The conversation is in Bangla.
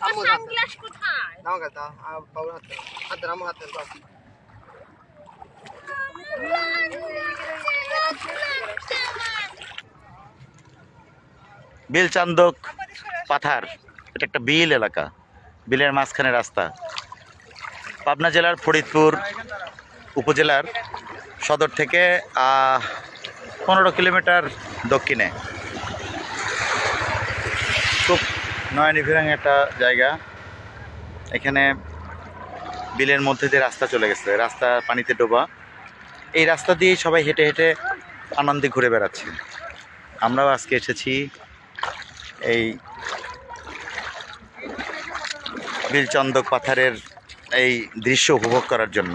সানগ্লাস কোথায়? হাত। হাত হাত দাও। বিলচান্দক পাথার এটা একটা বিল এলাকা। বিলের মাঝখানে রাস্তা। পাবনা জেলার ফরিদপুর উপজেলার সদর থেকে পনেরো কিলোমিটার দক্ষিণে। খুব নয়নিভিরাং একটা জায়গা। এখানে বিলের মধ্যে দিয়ে রাস্তা চলে গেছে, রাস্তা পানিতে ডোবা। এই রাস্তা দিয়ে সবাই হেঁটে হেঁটে আনন্দে ঘুরে বেড়াচ্ছে। আমরাও আজকে এসেছি এই বিলচন্দক পাথারের এই দৃশ্য উপভোগ করার জন্য।